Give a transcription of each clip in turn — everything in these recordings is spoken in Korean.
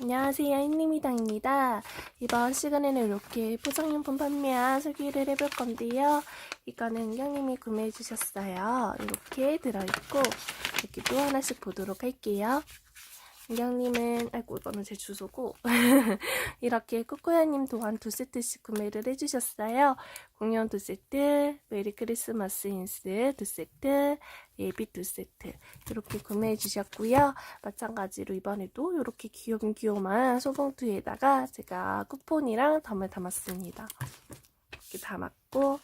안녕하세요. 흰님이당입니다. 이번 시간에는 이렇게 포장용품 판매한 소개를 해볼 건데요. 이거는 은경님이 구매해 주셨어요. 이렇게 들어있고 이렇게 또 하나씩 보도록 할게요. 은경님은 아이고 이거는 제 주소고 이렇게 코코야님 또한 두 세트씩 구매를 해주셨어요. 공연 두 세트, 메리 크리스마스 인스 두 세트, 예비 두 세트 이렇게 구매해 주셨고요. 마찬가지로 이번에도 이렇게 귀염귀염한 소봉투에다가 제가 쿠폰이랑 담을 담았습니다. 이렇게 담았고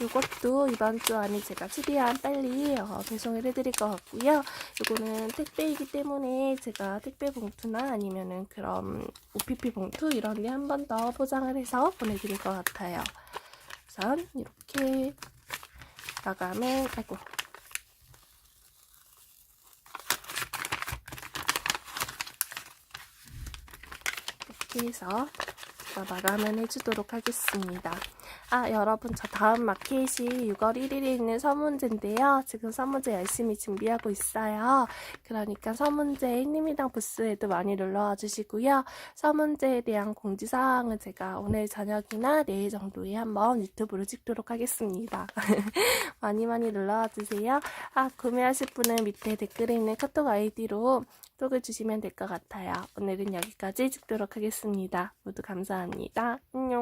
이것도 이번 주 안에 제가 최대한 빨리 어, 배송을 해드릴 것 같고요. 이거는 택배이기 때문에 제가 택배 봉투나 아니면은 그런 OPP 봉투 이런 데 한 번 더 포장을 해서 보내드릴 것 같아요. 우선 이렇게 마감을 아이고 이렇게 해서 제가 마감을 해주도록 하겠습니다. 아, 여러분, 저 다음 마켓이 6월 1일에 있는 서문제인데요. 지금 서문제 열심히 준비하고 있어요. 그러니까 서문제 흰님이당 부스에도 많이 놀러와 주시고요. 서문제에 대한 공지사항은 제가 오늘 저녁이나 내일 정도에 한번 유튜브로 찍도록 하겠습니다. 많이 많이 놀러와 주세요. 아, 구매하실 분은 밑에 댓글에 있는 카톡 아이디로 톡을 주시면 될 것 같아요. 오늘은 여기까지 찍도록 하겠습니다. 모두 감사합니다. 안녕.